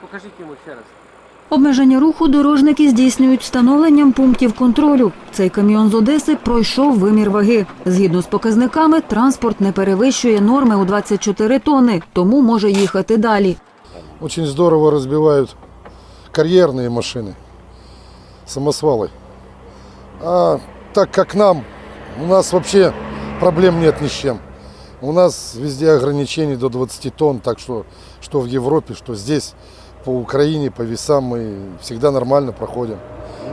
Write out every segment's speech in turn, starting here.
Покажіть йому ще раз. Обмеження руху дорожники здійснюють встановленням пунктів контролю. Цей каміон з Одеси пройшов вимір ваги. Згідно з показниками, транспорт не перевищує норми у 24 тонни, тому може їхати далі. Очень здорово разбивают карьерные машины, самосвалы. А так как нам, у нас вообще проблем нет ни с чем. У нас везде ограничений до 20 тонн, так что что в Европе, что здесь, по Украине, по весам мы всегда нормально проходим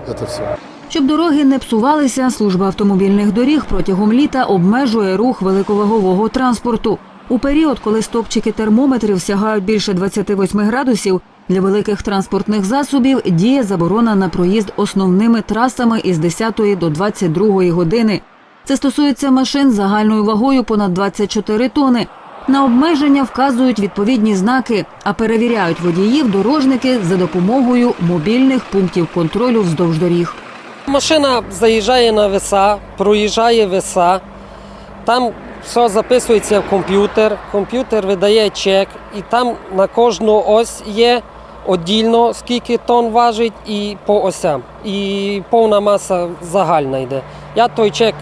это все. Щоб дороги не псувалися, служба автомобільних доріг протягом літа обмежує рух великовагового транспорту. У період, коли стопчики термометрів сягають більше 28 градусів, для великих транспортних засобів діє заборона на проїзд основними трасами із 10 до 22 години. Це стосується машин загальною вагою понад 24 тони. На обмеження вказують відповідні знаки, а перевіряють водіїв дорожники за допомогою мобільних пунктів контролю вздовж доріг. Машина заїжджає на веса, проїжджає веса. Там все записується в комп'ютер. Комп'ютер видає чек, і там на кожну ось є віддільно, скільки тонн важить, і по осям. І повна маса загальна йде. Я той чек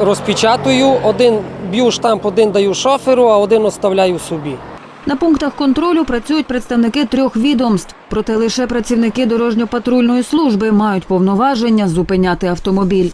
розпечатую, один б'ю штамп, один даю шоферу, а один оставляю собі. На пунктах контролю працюють представники трьох відомств, проте лише працівники дорожньо-патрульної служби мають повноваження зупиняти автомобіль.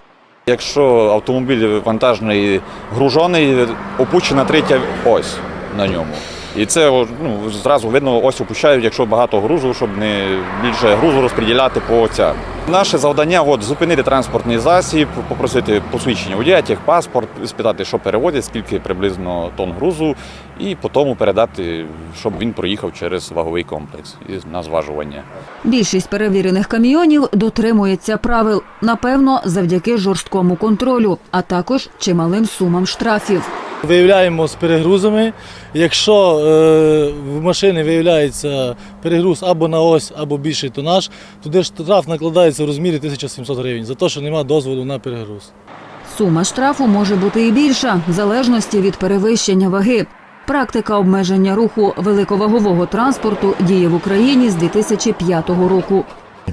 Якщо автомобіль вантажний гружений, опущена третя ось на ньому. І це ну, зразу видно, ось опущають, якщо багато грузу, щоб не більше грузу розподіляти по оця. Наше завдання от, зупинити транспортний засіб, попросити посвідчення водія, паспорт, спитати, що переводять, скільки приблизно тонн грузу, і потім передати, щоб він проїхав через ваговий комплекс і на зважування. Більшість перевірених каміонів дотримується правил, напевно, завдяки жорсткому контролю, а також чималим сумам штрафів. Виявляємо з перегрузами. Якщо е, в машини виявляється перегруз або на ось, або більший тонаж, туди штраф накладається в розмірі 1700 гривень за те, що немає дозволу на перегруз. Сума штрафу може бути і більша, в залежності від перевищення ваги. Практика обмеження руху великовагового транспорту діє в Україні з 2005 року.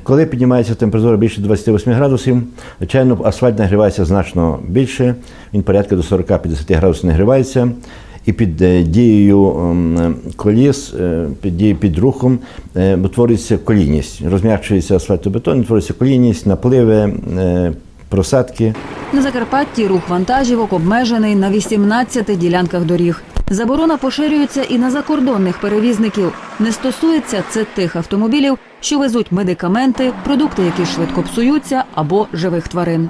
Коли піднімається температура більше 28 градусів, звичайно, асфальт нагрівається значно більше, він порядка до 40-50 градусів нагрівається. І під е, дією ем, коліс, е, під дією під рухом е, утворюється колійність. Розм'якшується асфальтобетон, утворюється колійність, напливи, просадки. На Закарпатті рух вантажівок обмежений на 18 ділянках доріг. Заборона поширюється і на закордонних перевізників. Не стосується це тих автомобілів, що везуть медикаменти, продукти, які швидко псуються, або живих тварин.